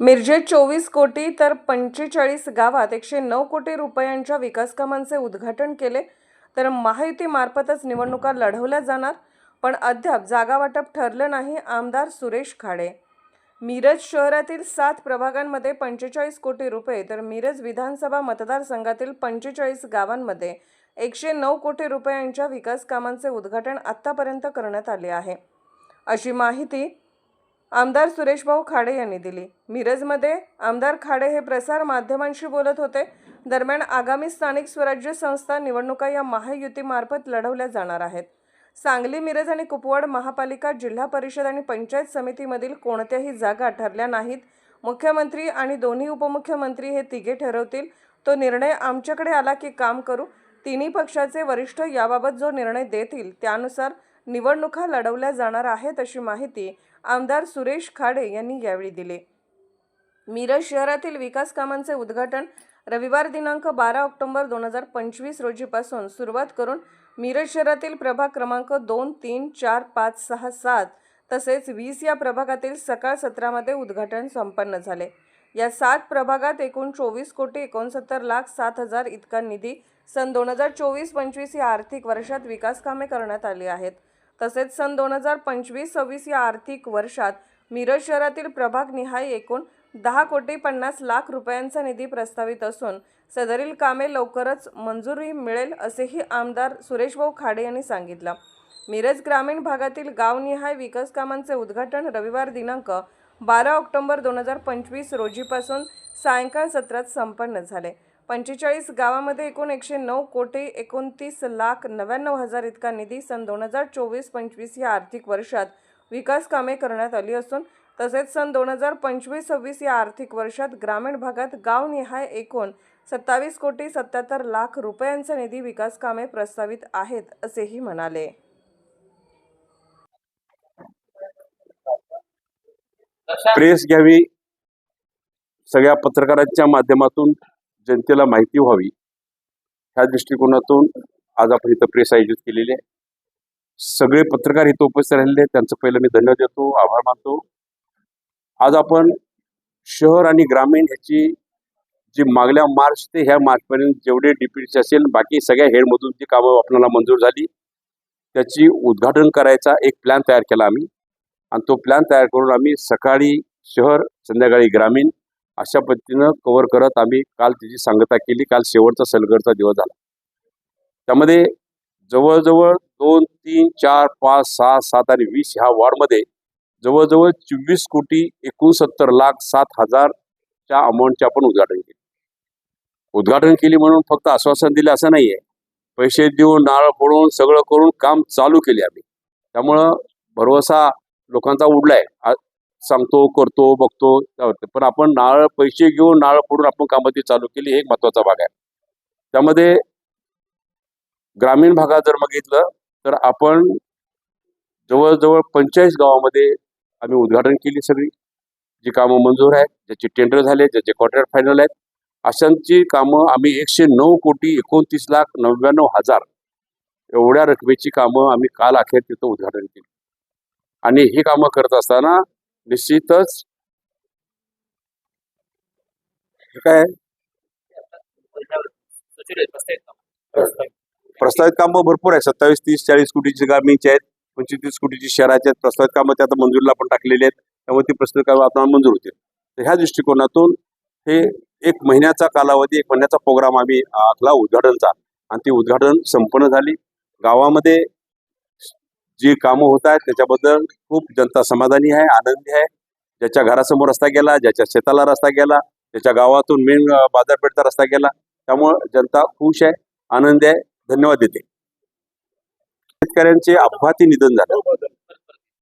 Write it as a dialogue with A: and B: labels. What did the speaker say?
A: मिरजेत चोवीस कोटी तर पंचेचाळीस गावात एकशे नऊ कोटी रुपयांच्या विकासकामांचे उद्घाटन केले. तर महायुतीमार्फतच निवडणुका लढवल्या जाणार पण अद्याप जागा वाटप ठरलं नाही आमदार सुरेश खाडे. मिरज शहरातील सात प्रभागांमध्ये पंचेचाळीस कोटी रुपये तर मिरज विधानसभा मतदारसंघातील पंचेचाळीस गावांमध्ये एकशे नऊ कोटी रुपयांच्या विकास कामांचे उद्घाटन आत्तापर्यंत करण्यात आले आहे. अशी माहिती आमदार सुरेशभाऊ खाडे यांनी दिली. मिरजमध्ये आमदार खाडे हे प्रसार माध्यमांशी बोलत होते. दरम्यान आगामी स्थानिक स्वराज्य संस्था निवडणुका या महायुतीमार्फत लढवल्या जाणार आहेत. सांगली मिरज आणि कुपवाड महापालिका जिल्हा परिषद आणि पंचायत समितीमधील कोणत्याही जागा ठरल्या नाहीत. मुख्यमंत्री आणि दोन्ही उपमुख्यमंत्री हे तिघे ठरवतील. तो निर्णय आमच्याकडे आला की काम करू. तिन्ही पक्षाचे वरिष्ठ याबाबत जो निर्णय देतील त्यानुसार निवडणुका लढवल्या जाणार आहेत अशी माहिती आमदार सुरेश खाडे यांनी यावेळी दिले. मिरज शहरातील विकास कामांचे उद्घाटन रविवार दिनांक बारा ऑक्टोबर दोन हजार पंचवीस रोजीपासून सुरुवात करून मिरज शहरातील प्रभाग क्रमांक दोन तीन चार पाच सहा सात तसेच वीस या प्रभागातील सकाळ सत्रामध्ये उद्घाटन संपन्न झाले. या सात प्रभागात एकूण चोवीस कोटी एकोणसत्तर लाख सात हजार इतका निधी सन दोन हजार चोवीस पंचवीस या आर्थिक वर्षात विकास कामे करण्यात आली आहेत. तसेच सन दोन हजार पंचवीस सव्वीस या आर्थिक वर्षात मिरज शहरातील प्रभाग निहाय एकूण दहा कोटी पन्नास लाख रुपयांचा निधी प्रस्तावित असून सदरील कामे लवकरच मंजुरी मिळेल असेही आमदार सुरेशभाऊ खाडे यांनी सांगितलं. मिरज ग्रामीण भागातील गावनिहाय विकास कामांचे उद्घाटन रविवार दिनांक बारा ऑक्टोबर दोन हजार पंचवीस रोजीपासून सायंकाळ सत्रात संपन्न झाले. पंचेचाळीस गावामध्ये एकूण एकशे नऊ कोटी एकोणतीस लाख नव्याण्णव हजार इतका निधी सन दोन हजार चोवीस पंचवीस या आर्थिक वर्षात विकास कामे करण्यात आली असून तसेच सन दोन हजार पंचवीस सव्वीस या आर्थिक वर्षात ग्रामीण भागात गावनिहाय एकूण सत्तावीस कोटी सत्याहत्तर लाख रुपयांचा निधी विकास कामे प्रस्तावित आहेत असेही म्हणाले.
B: प्रेस घ्यावी. सगळ्या पत्रकारांच्या माध्यमातून जनतेला माहिती व्हावी. ह्या दृष्टिकोनातून आज आपण इथं प्रेस आयोजित केलेली आहे. सगळे पत्रकार इथं उपस्थित राहिलेले त्यांचं पहिलं मी धन्यवाद देतो आभार मानतो. आज आपण शहर आणि ग्रामीण ह्याची जी मागल्या मार्च ते ह्या मार्चपर्यंत जेवढे डीपीडीचे असेल बाकी सगळ्या हेडमधून जी कामं आपल्याला मंजूर झाली त्याची उद्घाटन करायचा एक प्लॅन तयार केला आम्ही. आणि तो प्लॅन तयार करून आम्ही सकाळी शहर संध्याकाळी ग्रामीण अशा पद्धतीनं कव्हर करत आम्ही काल त्याची सांगता केली. काल शेवटचा सलगडचा दिवस झाला. त्यामध्ये जवळजवळ दोन तीन चार पाच सहा सात आणि वीस ह्या वॉर्डमध्ये जवळजवळ चोवीस कोटी एकोणसत्तर लाख सात हजारच्या अमाऊंटचे आपण उद्घाटन केले. उद्घाटन केली म्हणून फक्त आश्वासन दिले असं नाही आहे पैसे देऊन नारळ फोडून सगळं करून काम चालू केले आम्ही. त्यामुळं भरवसा लोकांचा उडलाय. आ- सांगतो करतो बघतो त्यावरती. पण आपण नाळ पैसे घेऊन नाळ फोडून आपण कामाची चालू केली हे एक महत्त्वाचा भाग आहे. त्यामध्ये ग्रामीण भागात जर बघितलं तर आपण जवळजवळ पंचेचाळीस गावामध्ये आम्ही उद्घाटन केली सगळी. जी कामं मंजूर आहेत ज्याचे टेंडर झाले ज्याचे कॉन्ट्रॅक्ट फायनल आहेत. अशांची कामं आम्ही एकशे नऊ कोटी एकोणतीस लाख नव्याण्णव हजार एवढ्या रकमेची कामं आम्ही काल अखेर तिथं उद्घाटन केली. आणि ही कामं करत असताना निश्चितच. काय? प्रस्तावित कामं भरपूर आहे सत्तावीस तीस चाळीस कोटीची ग्रामीणची आहेत. पंचवीस तीस कोटीची शहराची आहेत. प्रस्तावित कामं ते आता मंजुरीला पण टाकलेली आहेत. त्यामुळे ती प्रस्तावित कामं आपल्याला मंजूर होतील. तर ह्या दृष्टिकोनातून हे एक महिन्याचा कालावधी एक महिन्याचा प्रोग्राम आम्ही आखला उद्घाटनचा. आणि ती उद्घाटन संपन्न झाली. गावामध्ये जी कामं होत आहेत त्याच्याबद्दल खूप जनता समाधानी आहे आनंदी आहे. ज्याच्या घरासमोर रस्ता गेला ज्याच्या शेताला रस्ता गेला ज्याच्या गावातून मेन बाजारपेठचा रस्ता गेला त्यामुळं जनता खुश आहे आनंदी आहे. धन्यवाद देते. शेतकऱ्यांचे अपघाती निधन झालं.